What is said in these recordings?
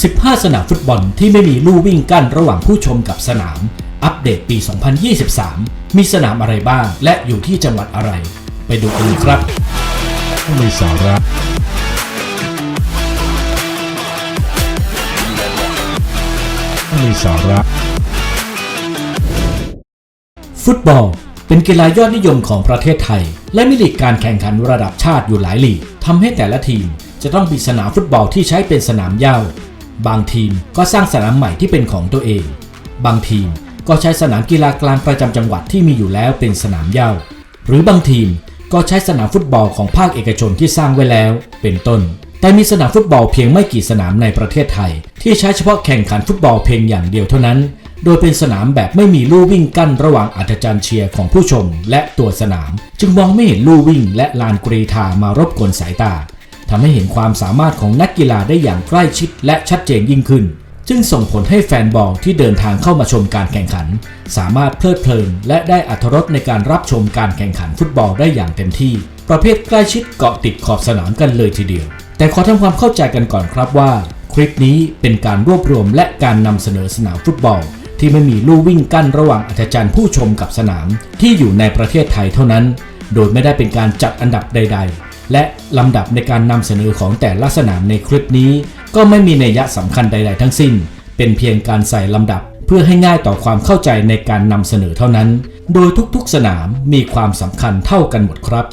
15 สนามฟุตบอลที่ไม่มีลู่วิ่งกั้นระหว่างผู้ชมกับสนาม อัปเดตปี 2023 มีสนามอะไรบ้าง และอยู่ที่จังหวัดอะไร ไปดูกันเลยครับมีสาระมีสาระ ฟุตบอล เป็นกีฬายอดนิยมของประเทศไทย และมีลีกการแข่งขันระดับชาติอยู่หลายลีกทำให้แต่ละทีมจะต้องมีสนามฟุตบอลที่ใช้เป็นสนามเหย้า บางทีมก็สร้างสนามใหม่ที่เป็นของตัวเอง บางทีมก็ใช้สนามกีฬากลางประจำจังหวัดที่มีอยู่แล้วเป็นสนามเย้าหรือบางทีมก็ใช้สนามฟุตบอลของภาคเอกชนที่สร้างไว้แล้ว เป็นต้น แต่มีสนามฟุตบอลเพียงไม่กี่สนามในประเทศไทย ที่ใช้เฉพาะแข่งขันฟุตบอลเพียงอย่างเดียวเท่านั้น โดยเป็นสนามแบบไม่มีลู่วิ่งกั้นระหว่างอัธจันทร์เชียร์ของผู้ชมและตัวสนาม จึงมองไม่เห็นลู่วิ่งและลานกรีธามารบกวนสายตา ทำให้เห็นความสามารถของนักกีฬาได้อย่างใกล้ชิดและชัดเจนยิ่งขึ้น จึงส่งผลให้แฟนบอลที่เดินทางเข้ามาชมการแข่งขัน สามารถเพลิดเพลิน และได้อัธรสในการรับชมการแข่งขันฟุตบอลได้อย่างเต็มที่ ประเภทใกล้ชิดเกาะติดขอบสนามกันเลยทีเดียว แต่ขอทำความเข้าใจกันก่อนครับว่า คลิปนี้เป็นการรวบรวมและการนำเสนอสนามฟุตบอลที่ไม่มีลู่วิ่งกั้นระหว่างอัธจันทร์ผู้ชมกับสนามที่อยู่ในประเทศไทยเท่านั้น โดยไม่ได้เป็นการจัดอันดับใด ๆ และลำดับในการนำเสนอของแต่ละสนามในคลิปนี้ ก็ไม่มีนัยยะสำคัญใด ๆ ทั้งสิ้น เป็นเพียงการใส่ลำดับเพื่อให้ง่ายต่อความเข้าใจในการนำเสนอเท่านั้น โดยทุกๆสนามมีความสำคัญเท่ากันหมดครับ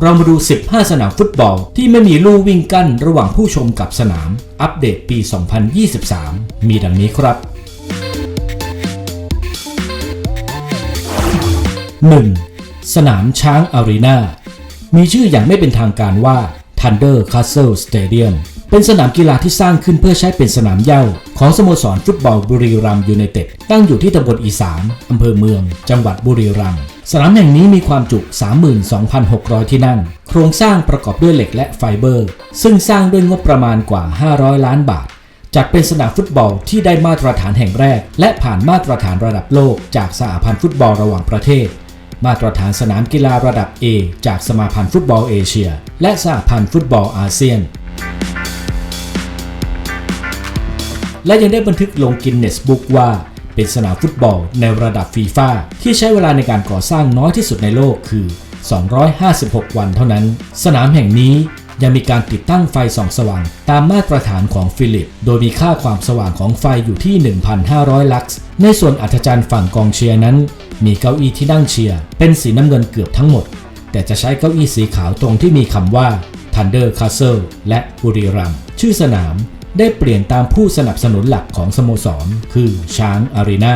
เรามาดู 15 สนามฟุตบอลที่ไม่มีลู่วิ่งกั้นระหว่างผู้ชมกับสนาม อัปเดตปี 2023 มีดังนี้ครับ 1. สนามช้างอารีนา มีชื่ออย่างไม่เป็นทางการว่า Thunder Castle Stadium เป็นสนามกีฬาที่สร้างขึ้นเพื่อใช้เป็นสนามเย้าของสโมสรฟุตบอลบุรีรัมย์ยูไนเต็ดตั้งอยู่ที่ตำบลอีสานอำเภอเมือง จังหวัดบุรีรัมย์สนามแห่งนี้มีความจุ 32,600 ที่นั่ง โครงสร้างประกอบด้วยเหล็กและไฟเบอร์ ซึ่งสร้างด้วยงบประมาณกว่า 500 ล้านบาท จัดเป็นสนามฟุตบอลที่ได้มาตรฐานแห่งแรก และผ่านมาตรฐานระดับโลกจากสหพันธ์ฟุตบอลระหว่างประเทศ มาตรฐานสนามกีฬาระดับ A จากสมาพันธ์ฟุตบอลเอเชีย และสหพันธ์ฟุตบอลอาเซียน และยังได้บันทึกลงกินเนสบุ๊กว่า เป็นสนามฟุตบอลในระดับฟีฟ่าที่ใช้เวลาในการก่อสร้างน้อยที่สุดในโลกคือ 256 วันเท่านั้น สนามแห่งนี้ ยังมีการติดตั้งไฟส่องสว่าง ตามมาตรฐานของฟิลิป โดยมีค่าความสว่างของไฟอยู่ที่ 1,500 ลักซ์ ในส่วนอัธจันทร์ฝั่งกองเชียร์นั้น มีเก้าอี้ที่นั่งเชียร์ เป็นสีน้ำเงินเกือบทั้งหมด แต่จะใช้เก้าอี้สีขาวตรงที่มีคำว่า Thunder Castle และบุรีรัมชื่อสนามได้เปลี่ยนตามผู้สนับสนุนหลักของสโมสร คือช้างอารีนา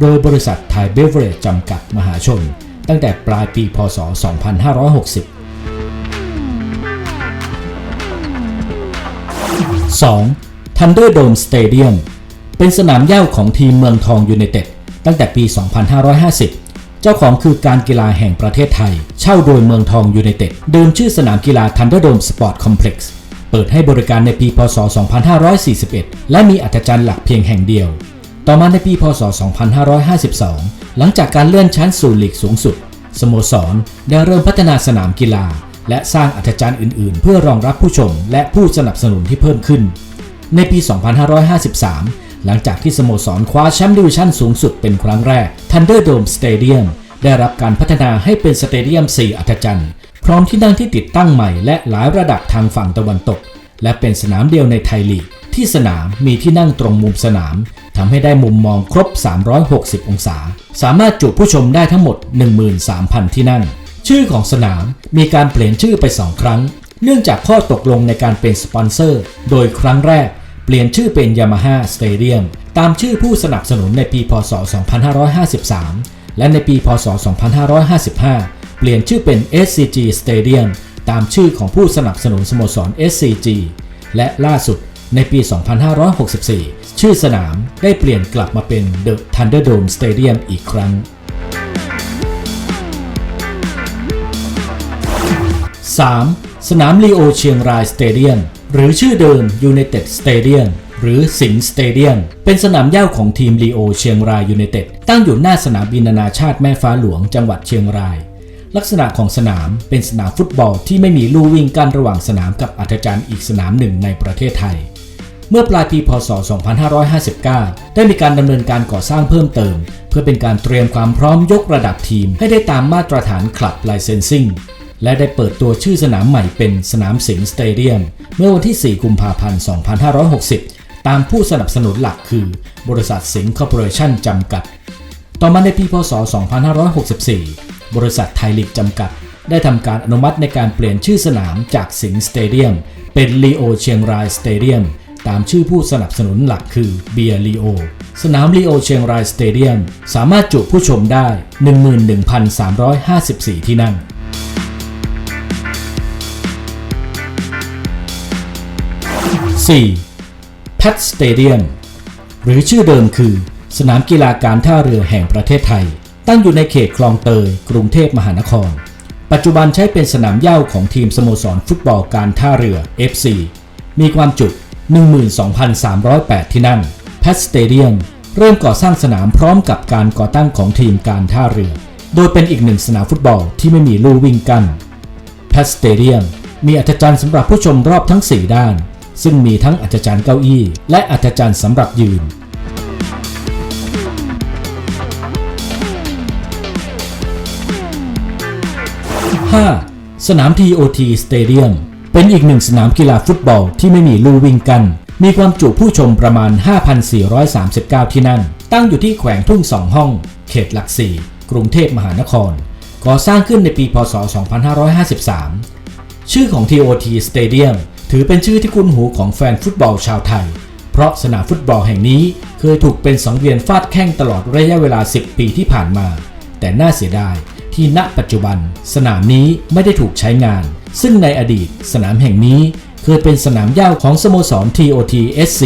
โดยบริษัทไทยเบเวอเรจจำกัดมหาชน ตั้งแต่ปลายปีพศ 2560 2. Thunderdome Stadium เป็นสนามเหย้าของทีมเมืองทองยูไนเต็ดตั้งแต่ปี 2550 เจ้าของคือการกีฬาแห่งประเทศไทย เช่าโดยเมืองทองยูไนเต็ดเดิมชื่อสนามกีฬา Thunderdome Sport Complex เปิดให้บริการในปี พศ 2541 และมีอัธจันทร์หลักเพียงแห่งเดียว ต่อมาในปี พศ 2552 หลังจากการเลื่อนชั้นสู่ลีกสูงสุด สโมสรได้เริ่มพัฒนาสนามกีฬา และสร้างอัธจันทร์อื่น ๆ เพื่อรองรับผู้ชมและผู้สนับสนุนที่เพิ่มขึ้น ในปี 2553 หลังจากที่สโมสรคว้าแชมป์ดิวิชั่นสูงสุดเป็นครั้งแรก Thunderdome Stadium ได้รับการพัฒนาให้เป็นสเตเดียม 4 อัธจันทร์พร้อมที่นั่งที่ติดตั้งใหม่และหลายระดับทางฝั่งตะวันตก และเป็นสนามเดียวในไทยลีกที่สนามมีที่นั่งตรงมุมสนามทำให้ได้มุมมองครบ 360 องศา สามารถจุผู้ชมได้ทั้งหมด 13,000 ที่นั่ง ชื่อของสนามมีการเปลี่ยนชื่อไป 2 ครั้ง เนื่องจากข้อตกลงในการเป็นสปอนเซอร์ โดยครั้งแรก เปลี่ยนชื่อเป็น Yamaha Stadium ตามชื่อผู้สนับสนุนในปี พศ 2553 และในปี พศ 2555 เปลี่ยนชื่อเป็น SCG Stadium ตามชื่อของผู้สนับสนุนสโมสร SCG และล่าสุดในปี 2564 ชื่อสนามได้เปลี่ยนกลับมาเป็น The Thunderdome Stadium อีกครั้ง 3. สนามลีโอเชียงรายสเตเดียมหรือชื่อเดิมยู United Stadium หรือสิงห์สเตเดียมเป็นสนามเหย้าของทีมลีโอเชียงรายยูไนเต็ดตั้งอยู่หน้าสนามบินนานาชาติแม่ฟ้าหลวงจังหวัดเชียงราย ลักษณะของสนามเป็นสนามฟุตบอลที่ไม่มีลู่วิ่งกั้นระหว่างสนามกับอัธจันทร์อีกสนามหนึ่งในประเทศไทย เมื่อปลายปีพศ 2559 ได้มีการดำเนินการก่อสร้างเพิ่มเติม เพื่อเป็นการเตรียมความพร้อมยกระดับทีมให้ได้ตามมาตรฐานคลับไลเซนซิ่ง และได้เปิดตัวชื่อสนามใหม่เป็นสนามสิงห์สเตเดียม เมื่อวันที่ 4 กุมภาพันธ์ 2560 ตามผู้สนับสนุนหลักคือบริษัทสิงห์คอร์ปอเรชั่นจำกัด ต่อมาในปีพศ 2564 บริษัทไทยลีกจำกัด ได้ทำการอนุมัติในการเปลี่ยนชื่อสนามจากสิงห์สเตเดียมเป็นลีโอเชียงรายสเตเดียมตามชื่อผู้สนับสนุนหลักคือเบียร์ลีโอสนามลีโอเชียงรายสเตเดียมสามารถจุผู้ชมได้ 11,354 ที่นั่ง 4. แพทสเตเดียมหรือชื่อเดิมคือ สนามกีฬาการท่าเรือแห่งประเทศไทย ตั้งอยู่ในเขตคลองเตย กรุงเทพมหานคร ปัจจุบันใช้เป็นสนามเย้าของทีมสโมสรฟุตบอลการท่าเรือ FC มีความจุ 12,308 ที่นั่งแพทสเตเดียมเริ่มก่อสร้างสนามพร้อมกับการก่อตั้งของทีมการท่าเรือ โดยเป็นอีกหนึ่งสนามฟุตบอลที่ไม่มีลู่วิ่งกั้นแพทสเตเดียมมีอัธจันทร์สำหรับผู้ชมรอบทั้ง 4 ด้าน ซึ่งมีทั้งอัธจันทร์เก้าอี้ และอัธจันทร์สำหรับยืน 5. สนาม TOT Stadium เป็นอีกหนึ่งสนามกีฬาฟุตบอลที่ไม่มีลู่วิ่งกัน มีความจุผู้ชมประมาณ 5,439 ที่นั่ง ตั้งอยู่ที่แขวงทุ่งสองห้อง เขตหลักสี่กรุงเทพมหานคร ก่อสร้างขึ้นในปี พศ 2553 ชื่อของ TOT Stadium ถือเป็นชื่อที่คุ้นหูของแฟนฟุตบอลชาวไทย เพราะสนามฟุตบอลแห่งนี้เคยถูกเป็นสังเวียนฟาดแข้งตลอดระยะเวลา 10 ปีที่ผ่านมา แต่น่าเสียดายที่ณปัจจุบัน สนามนี้ไม่ได้ถูกใช้งาน ซึ่งในอดีตสนามแห่งนี้เคยเป็นสนามหญ้าของสโมสร TOT SC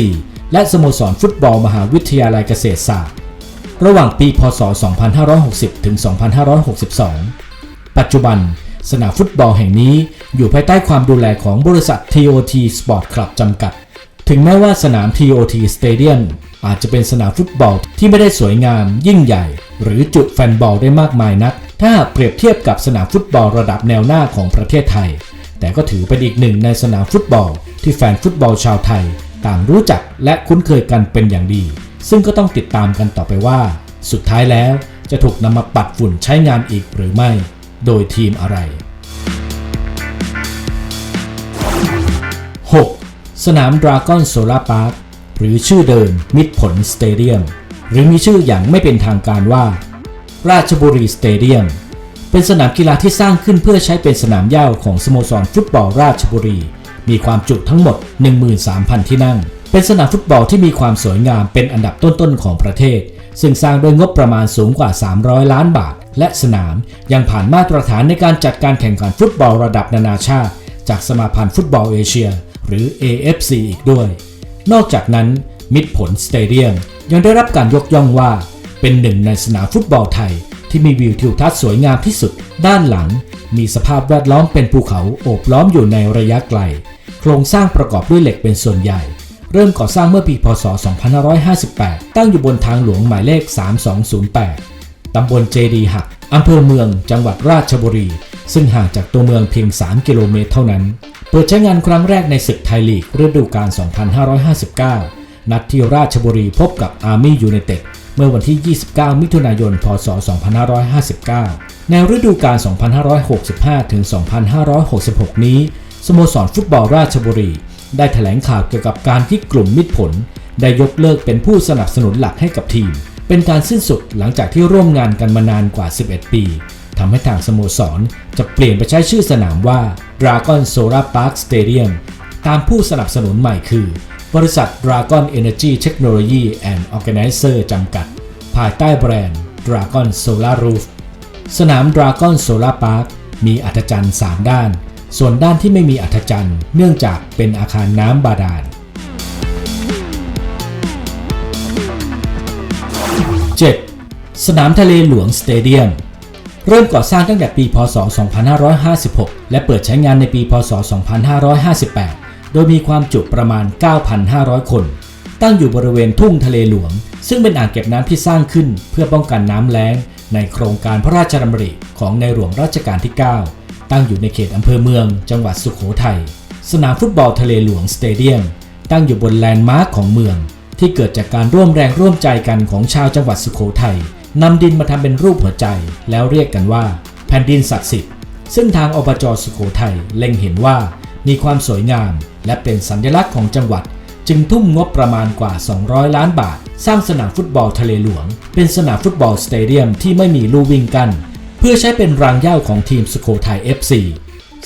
และสโมสรฟุตบอลมหาวิทยาลัยเกษตรศาสตร์ ระหว่างปี พศ 2560 ถึง 2562 ปัจจุบัน สนามฟุตบอลแห่งนี้อยู่ภายใต้ความดูแลของบริษัท TOT Sport Club จำกัด ถึงแม้ว่าสนาม TOT Stadium อาจจะเป็นสนามฟุตบอลที่ไม่ได้สวยงาม ยิ่งใหญ่ หรือจุแฟนบอลได้มากมายนัก ถ้าเปรียบเทียบกับสนามฟุตบอลระดับแนวหน้าของประเทศไทย แต่ก็ถือเป็นอีกหนึ่งในสนามฟุตบอล ที่แฟนฟุตบอลชาวไทย ต่างรู้จักและคุ้นเคยกันเป็นอย่างดี ซึ่งก็ต้องติดตามกันต่อไปว่า สุดท้ายแล้วจะถูกนำมาปัดฝุ่นใช้งานอีกหรือไม่ โดยทีมอะไร 6. สนามดราก้อนโซลาร์พาร์คหรือชื่อเดิมมิตรผลสเตเดียมหรือมีชื่ออย่างไม่เป็นทางการว่า ราชบุรีสเตเดียมเป็นสนามกีฬาที่สร้างขึ้นเพื่อใช้เป็นสนามหญ้าของสโมสรฟุตบอลราชบุรี มีความจุทั้งหมด 13,000 ที่นั่ง เป็นสนามฟุตบอลที่มีความสวยงามเป็นอันดับต้นๆของประเทศ ซึ่งสร้างด้วยงบประมาณสูงกว่า 300 ล้านบาท และสนามยังผ่านมาตรฐานในการจัดการแข่งขันฟุตบอลระดับนานาชาติ จากสมาพันธ์ฟุตบอลเอเชีย หรือ AFC อีกด้วย นอกจากนั้น มิตรผลสเตเดียมยังได้รับการยกย่องว่า เป็นหนึ่งในสนามฟุตบอลไทย ที่มีวิวทิวทัศน์สวยงามที่สุด ด้านหลัง มีสภาพแวดล้อมเป็นภูเขาโอบล้อมอยู่ในระยะไกล โครงสร้างประกอบด้วยเหล็กเป็นส่วนใหญ่เริ่มก่อสร้างเมื่อปีพศ 2558 ตั้งอยู่บนทางหลวงหมายเลข 3208 ตำบลเจดีหักอำเภอเมืองจังหวัดราชบุรี ซึ่งห่างจากตัวเมืองเพียง 3 กิโลเมตรเท่านั้น เปิดใช้งานครั้งแรกในศึกไทยลีกฤดูกาล 2559 นัดที่ราชบุรีพบกับอาร์มี่ยูไนเต็ดเมื่อวันที่ 29 มิถุนายน พศ 2559 ในฤดูกาล 2565ถึง2566 นี้ สโมสรฟุตบอลราชบุรี ได้แถลงข่าวเกี่ยวกับการที่กลุ่มมิตรผล ได้ยกเลิกเป็นผู้สนับสนุนหลักให้กับทีม เป็นการสิ้นสุดหลังจากที่ร่วมงานกันมานานกว่า 11 ปีทำให้ทางสโมสร จะเปลี่ยนไปใช้ชื่อสนามว่า Dragon Solar Park Stadium ตามผู้สนับสนุนใหม่คือ บริษัท Dragon Energy Technology and Organizer จำกัด ภายใต้แบรนด์ Dragon Solar Roof สนาม Dragon Solar Park มีอัธจันทร์ 3 ด้าน ส่วนด้านที่ไม่มีอัธจันทร์ เนื่องจากเป็นอาคารน้ำบาดาล 7. สนามทะเลหลวงสเตเดียม เริ่มก่อสร้างตั้งแต่ปี พศ 2556 และเปิดใช้งานในปี พศ 2558 โดยมีความจุประมาณ 9,500 คน ตั้งอยู่บริเวณทุ่งทะเลหลวง ซึ่งเป็นอ่างเก็บน้ำที่สร้างขึ้น เพื่อป้องกันน้ำแล้ง ในโครงการพระราชดำริของในหลวงรัชกาลที่ 9 ตั้งอยู่ในเขตอำเภอเมือง จังหวัดสุขโขทัย สนามฟุตบอลทะเลหลวงสเตเดียม ตั้งอยู่บนแลนด์มาร์คของเมือง ที่เกิดจากการร่วมแรงร่วมใจกันของชาวจังหวัดสุโขทัยนำดินมาทำเป็นรูปหัวใจ แล้วเรียกกันว่า แผ่นดินศักดิ์สิทธิ์ซึ่งทางอบจสุโขทัยเล็งเห็นว่ามีความสวยงาม และเป็นสัญลักษณ์ของจังหวัด จึงทุ่มงบประมาณกว่า 200 ล้านบาท สร้างสนามฟุตบอลทะเลหลวง เป็นสนามฟุตบอลสเตเดียมที่ไม่มีลู่วิ่งกัน เพื่อใช้เป็นรางเย้าของทีมสุโขทัย FC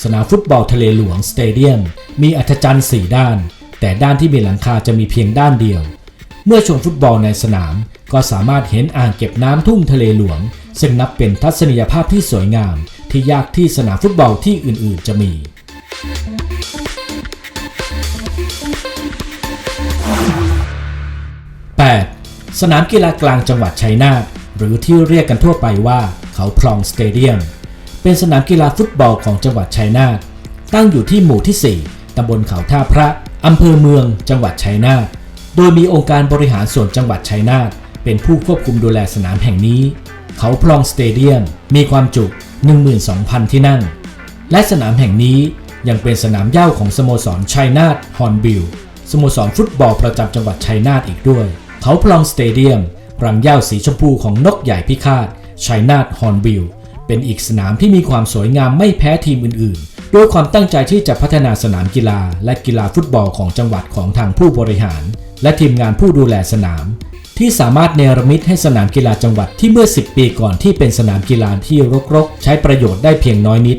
สนามฟุตบอลทะเลหลวงสเตเดียมมีอัธจันทร์4ด้าน แต่ด้านที่มีหลังคาจะมีเพียงด้านเดียว เมื่อชมฟุตบอลในสนาม ก็สามารถเห็นอ่างเก็บน้ำทุ่งทะเลหลวง ซึ่งนับเป็นทัศนียภาพที่สวยงาม ที่ยากที่สนามฟุตบอลที่อื่นๆจะมี 8. สนามกีฬากลางจังหวัดชัยนาทหรือที่เรียกกันทั่วไปว่าเขาพลองสเตเดียม เป็นสนามกีฬาฟุตบอลของจังหวัดชัยนาทตั้งอยู่ที่หมู่ที่ 4ตำบลเขาท่าพระอำเภอเมือง จังหวัดชัยนาท โดยมีองค์การบริหารส่วนจังหวัดชัยนาทเป็นผู้ควบคุมดูแลสนามแห่งนี้ เขาพลองสเตเดียมมีความจุ 12,000 ที่นั่ง และสนามแห่งนี้ยังเป็นสนามเย้าของสโมสรชัยนาทฮอนบิลสโมสรฟุตบอลประจำจังหวัดชัยนาทอีกด้วย เขาพลองสเตเดียมรังเย้าสีชมพูของนกใหญ่พิฆาตชัยนาทฮอนบิล เป็นอีกสนามที่มีความสวยงามไม่แพ้ทีมอื่นๆ ด้วยความตั้งใจที่จะพัฒนาสนามกีฬา และกีฬาฟุตบอลของจังหวัดของทางผู้บริหาร และทีมงานผู้ดูแลสนาม ที่สามารถเนรมิตให้สนามกีฬาจังหวัดที่เมื่อ 10 ปีก่อนที่เป็นสนามกีฬาที่รกๆ ใช้ประโยชน์ได้เพียงน้อยนิด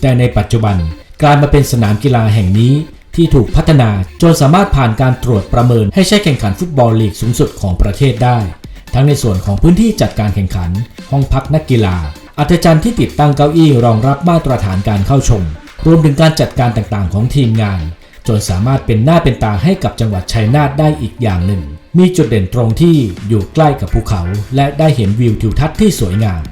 แต่ในปัจจุบันกลายมาเป็นสนามกีฬาแห่งนี้ที่ถูกพัฒนาจนสามารถผ่านการตรวจประเมินให้ใช้แข่งขันฟุตบอลลีกสูงสุดของประเทศได้ ทั้งในส่วนของพื้นที่จัดการแข่งขัน ห้องพักนักกีฬา อัธจันทร์ที่ติดตั้งเก้าอี้รองรับมาตรฐานการเข้าชม รวมถึงการจัดการต่างๆ ของทีมงาน จนสามารถเป็นหน้าเป็นตาให้กับจังหวัดชัยนาทได้อีกอย่างหนึ่ง มีจุดเด่นตรงที่อยู่ใกล้กับภูเขา และได้เห็นวิวทิวทัศน์ที่สวยงาม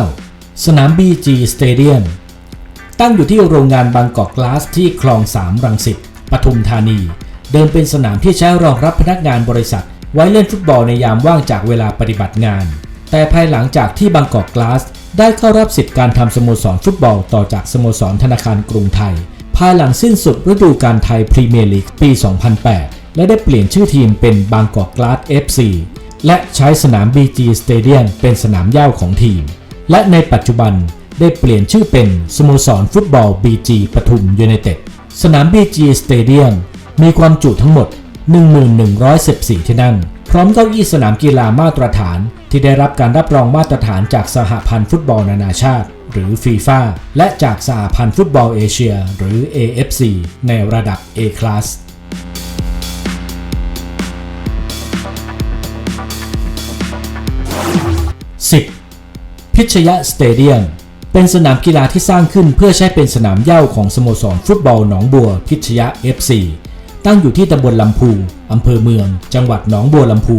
9. สนาม BG Stadium ตั้งอยู่ที่โรงงานบางกอกกลาสที่คลอง3รังสิตปทุมธานี เดิมเป็นสนามที่ใช้รองรับพนักงานบริษัท ไว้เล่นฟุตบอลในยามว่างจากเวลาปฏิบัติงาน แต่ภายหลังจากที่บางกอกกลาส ได้เข้ารับสิทธิการทำสโมสรฟุตบอลต่อจากสโมสรธนาคารกรุงไทย ภายหลังสิ้นสุดฤดูกาลไทยพรีเมียร์ลีกปี 2008 และได้เปลี่ยนชื่อทีมเป็นบางกอกกลาส FC และใช้สนาม BG Stadium เป็นสนามเย้าของทีม และในปัจจุบันได้เปลี่ยนชื่อเป็นสโมสรฟุตบอล BG ปทุมยูไนเต็ดสนาม BG Stadium มีความจุทั้งหมด 1114 ที่นั่ง พร้อมเก้าอี้สนามกีฬามาตรฐาน ที่ได้รับการรับรองมาตรฐานจากสหพันธ์ฟุตบอลนานาชาติ หรือฟีฟ่าและจากสหพันธ์ฟุตบอลเอเชีย หรือ AFC ในระดับ A Class 10. พิชยะสเตเดียม เป็นสนามกีฬาที่สร้างขึ้นเพื่อใช้เป็นสนามเย้าของสโมสรฟุตบอลหนองบัวพิชยะ FC ตั้งอยู่ที่ตำบลลำพูอำเภอเมือง จังหวัดหนองบัวลำพู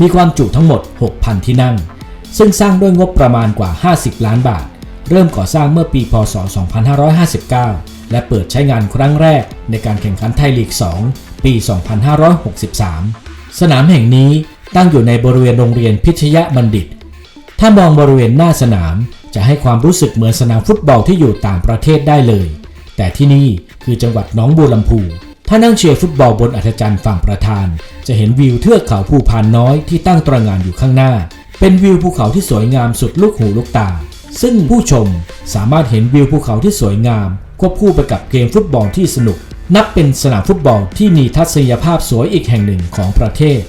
มีความจุทั้งหมด 6,000 ที่นั่ง ซึ่งสร้างด้วยงบประมาณกว่า 50 ล้านบาท เริ่มก่อสร้างเมื่อปีพศ 2559 และเปิดใช้งานครั้งแรกในการแข่งขันไทยลีก 2 ปี 2563 สนามแห่งนี้ตั้งอยู่ในบริเวณโรงเรียนพิชยะบัณฑิต ถ้ามองบริเวณหน้าสนามจะให้ความรู้สึกเหมือนสนามฟุตบอลที่อยู่ต่างประเทศได้เลย แต่ที่นี่คือจังหวัดหนองบัวลำพู ถ้านั่งเชียร์ฟุตบอลบนอัธจันทร์ฝั่งประธาน จะเห็นวิวเทือกเขาภูพานน้อยที่ตั้งตระหง่านอยู่ข้างหน้า เป็นวิวภูเขาที่สวยงามสุดลูกหูลูกตา ซึ่งผู้ชมสามารถเห็นวิวภูเขาที่สวยงามควบคู่ไปกับเกมฟุตบอลที่สนุก นับเป็นสนามฟุตบอลที่มีทัศนียภาพสวยอีกแห่งหนึ่งของประเทศ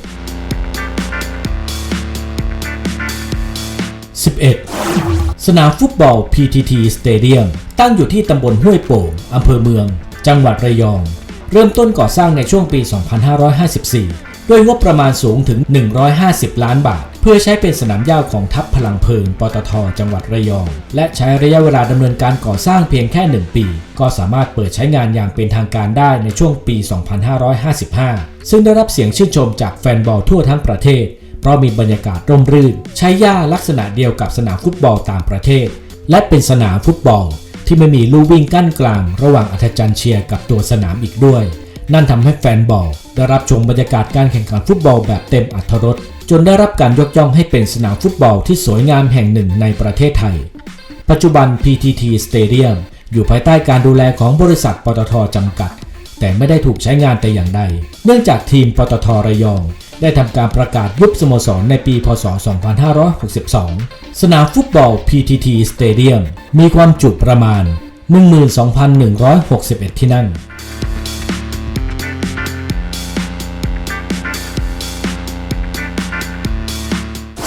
11. สนามฟุตบอล PTT Stadium ตั้งอยู่ที่ตำบลห้วยโป่งอำเภอเมือง จังหวัดระยอง เริ่มต้นก่อสร้างในช่วงปี 2554 ด้วยงบประมาณสูงถึง 150 ล้านบาท เพื่อใช้เป็นสนามหญ้าของทัพพลังเพลิง ปตท จังหวัดระยอง และใช้ระยะเวลาดำเนินการก่อสร้างเพียงแค่ 1 ปี ก็สามารถเปิดใช้งานอย่างเป็นทางการได้ในช่วงปี 2555 ซึ่งได้รับเสียงชื่นชมจากแฟนบอลทั่วทั้งประเทศ เพราะมีบรรยากาศร่มรื่น ใช้หญ้าลักษณะเดียวกับสนามฟุตบอลต่างประเทศ และเป็นสนามฟุตบอล ที่ไม่มีลู่วิ่งกั้นกลาง ระหว่างอัธจันทร์เชียร์กับตัวสนามอีกด้วย นั่นทำให้แฟนบอลได้รับชมบรรยากาศการแข่งขันฟุตบอลแบบเต็มอัธรสจนได้รับการยกย่องให้เป็นสนามฟุตบอลที่สวยงามแห่งหนึ่งในประเทศไทย ปัจจุบัน PTT Stadium อยู่ภายใต้การดูแลของบริษัทปตทจำกัด แต่ไม่ได้ถูกใช้งานแต่อย่างใด เนื่องจากทีมปตทระยอง ได้ทำการประกาศยุบสโมสรในปี พศ 2562 สนามฟุตบอล PTT Stadium มีความจุประมาณ 12,161 ที่นั่ง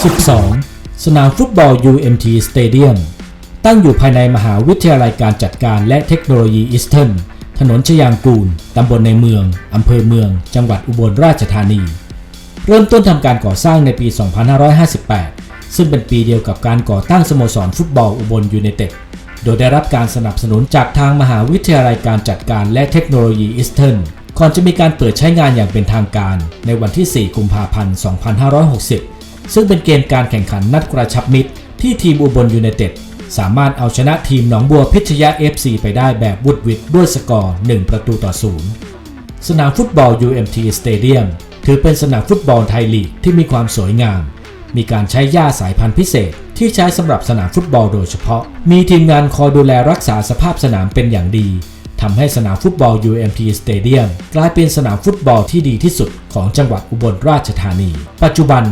12. สนามฟุตบอล UMT Stadium ตั้งอยู่ภายในมหาวิทยาลัยการจัดการและเทคโนโลยีอิสเทิร์นถนนชยางกูล ตำบลในเมือง อำเภอเมือง จังหวัดอุบลราชธานี เริ่มต้นทำการก่อสร้างในปี 2558 ซึ่งเป็นปีเดียวกับการก่อตั้งสโมสรฟุตบอลอุบลยูไนเต็ด โดยได้รับการสนับสนุนจากทางมหาวิทยาลัยการจัดการและเทคโนโลยีอิสเทิร์นก่อนจะมีการเปิดใช้งานอย่างเป็นทางการในวันที่ 4 กุมภาพันธ์ 2560 ซึ่งเป็นเกมการแข่งขันนัดกระชับมิตร ที่ทีมอุบลยูไนเต็ดสามารถเอาชนะทีมหนองบัวพิชยะ FC ไปได้แบบวุดวิดด้วยสกอร์ 1 ประตูต่อ 0 สนามฟุตบอล UMT Stadium ถือเป็นสนามฟุตบอลไทยลีกที่มีความสวยงาม มีการใช้หญ้าสายพันธุ์พิเศษ ที่ใช้สำหรับสนามฟุตบอลโดยเฉพาะ มีทีมงานคอยดูแลรักษาสภาพสนามเป็นอย่างดีทำให้สนามฟุตบอล UMT Stadium กลายเป็นสนามฟุตบอลที่ดีที่สุดของจังหวัดอุบลราชธานี ปัจจุบัน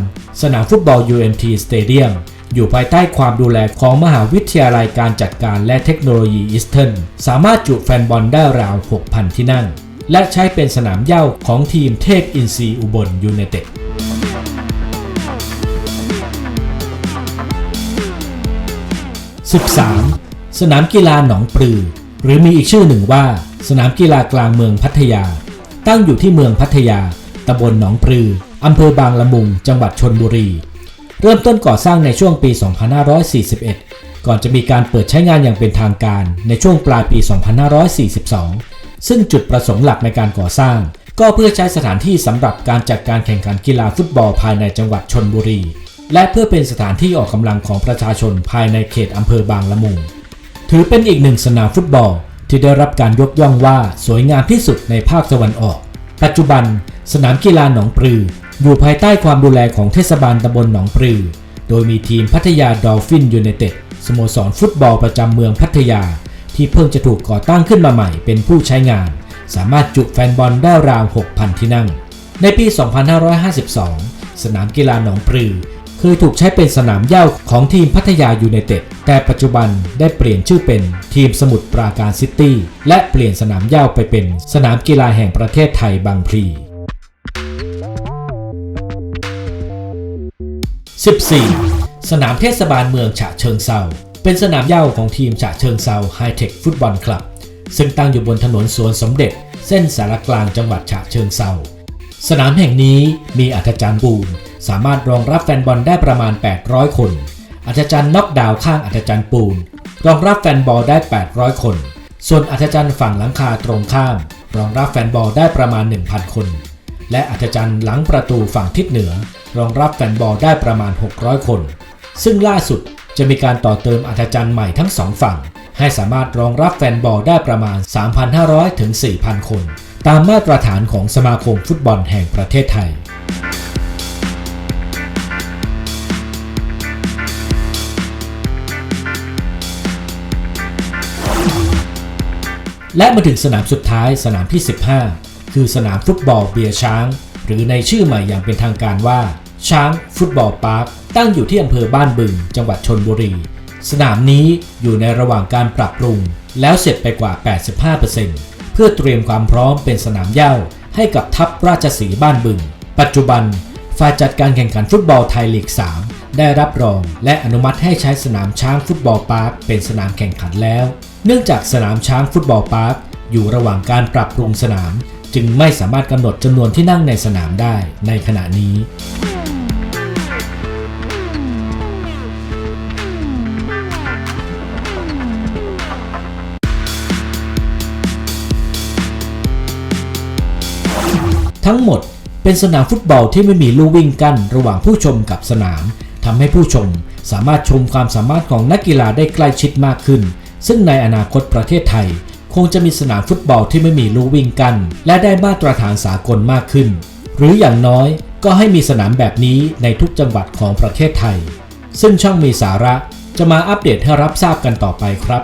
สนามฟุตบอล UMT Stadium อยู่ภายใต้ความดูแลของมหาวิทยาลัยการจัดการและเทคโนโลยีอิสเทิร์นสามารถจุแฟนบอลได้ราว 6,000 ที่นั่ง และใช้เป็นสนามเย้าของทีมเทพอินซีอุบลยูไนเต็ด 13. สนามกีฬาหนองปลือ หรือมีอีกชื่อหนึ่งว่า สนามกีฬากลางเมืองพัทยา ตั้งอยู่ที่เมืองพัทยาตำบลหนองปลืออำเภอบางละมุง จังหวัดชนบุรี เริ่มต้นก่อสร้างในช่วงปี 2541 ก่อนจะมีการเปิดใช้งานอย่างเป็นทางการในช่วงปลายปี 2542 ซึ่งจุดประสงค์หลักในการก่อสร้าง ก็เพื่อใช้สถานที่สำหรับการจัดการแข่งขันกีฬาฟุตบอลภายในจังหวัดชนบุรี และเพื่อเป็นสถานที่ออกกำลังของประชาชนภายในเขตอำเภอบางละมุง ถือเป็นอีกหนึ่งสนามฟุตบอลที่ได้รับการยกย่องว่าสวยงามที่สุดในภาคตะวันออก ปัจจุบัน สนามกีฬาหนองปลือ อยู่ภายใต้ความดูแลของเทศบาลตำบลหนองปลือ โดยมีทีมพัทยาดอลฟินยูไนเต็ดสโมสรฟุตบอลประจำเมืองพัทยา ที่เพิ่งจะถูกก่อตั้งขึ้นมาใหม่เป็นผู้ใช้งาน สามารถจุแฟนบอลได้ราว 6,000 ที่นั่ง ในปี 2552 สนามกีฬาหนองปลือเคยถูกใช้เป็นสนามเย้าของทีมพัทยายูไนเต็ด แต่ปัจจุบันได้เปลี่ยนชื่อเป็นทีมสมุทรปราการซิตี้ และเปลี่ยนสนามเย้าไปเป็นสนามกีฬาแห่งประเทศไทยบางพลี 14. สนามเทศบาลเมืองฉะเชิงเซา เป็นสนามเหย้าของทีมฉะเชิงเซาไฮเทคฟุตบอลคลับ ซึ่งตั้งอยู่บนถนนสวนสมเด็จ เส้นสารกลางจังหวัดฉะเชิงเซาสนามแห่งนี้มีอัธจันทร์ปูนสามารถรองรับแฟนบอลได้ประมาณ 800 คน อัธจันทร์น็อกดาวข้างอัธจันทร์ปูน รองรับแฟนบอลได้ 800 คน ส่วนอัธจันทร์ฝั่งหลังคาตรงข้าม รองรับแฟนบอลได้ประมาณ 1,000 คน และอัธจันทร์หลังประตูฝั่งทิศเหนือ รองรับแฟนบอลได้ประมาณ 600 คน ซึ่งล่าสุด จะมีการต่อเติมอัธจันทร์ใหม่ทั้งสองฝั่ง ให้สามารถรองรับแฟนบอลได้ประมาณ 3,500 ถึง 4,000 คน ตามมาตรฐานของสมาคมฟุตบอลแห่งประเทศไทยและมาถึงสนามสุดท้ายสนามที่ 15 คือสนามฟุตบอลเบียร์ช้าง หรือในชื่อใหม่อย่างเป็นทางการว่า ช้างฟุตบอลพาร์คตั้งอยู่ที่อำเภอบ้านบึง จังหวัดชนบุรี สนามนี้อยู่ในระหว่างการปรับปรุง แล้วเสร็จไปกว่า 85%เพื่อเตรียมความพร้อมเป็นสนามเย้าให้กับทัพราชสีบ้านบึง ปัจจุบันฝ่ายจัดการแข่งขันฟุตบอลไทยลีก 3 ได้รับรองและอนุมัติให้ใช้สนามช้างฟุตบอลพาร์คเป็นสนามแข่งขันแล้ว เนื่องจากสนามช้างฟุตบอลพาร์คอยู่ระหว่างการปรับปรุงสนาม จึงไม่สามารถกำหนดจำนวนที่นั่งในสนามได้ในขณะนี้ ทั้งหมดเป็นสนามฟุตบอลที่ไม่มีลู่วิ่งกั้นระหว่างผู้ชมกับสนามทำให้ผู้ชมสามารถชมความสามารถของนักกีฬาได้ใกล้ชิดมากขึ้น ซึ่งในอนาคตประเทศไทย คงจะมีสนามฟุตบอลที่ไม่มีลู่วิ่งกั้นและได้มาตรฐานสากลมากขึ้น หรืออย่างน้อยก็ให้มีสนามแบบนี้ในทุกจังหวัดของประเทศไทย ซึ่งช่องมีสาระจะมาอัปเดตให้รับทราบกันต่อไปครับ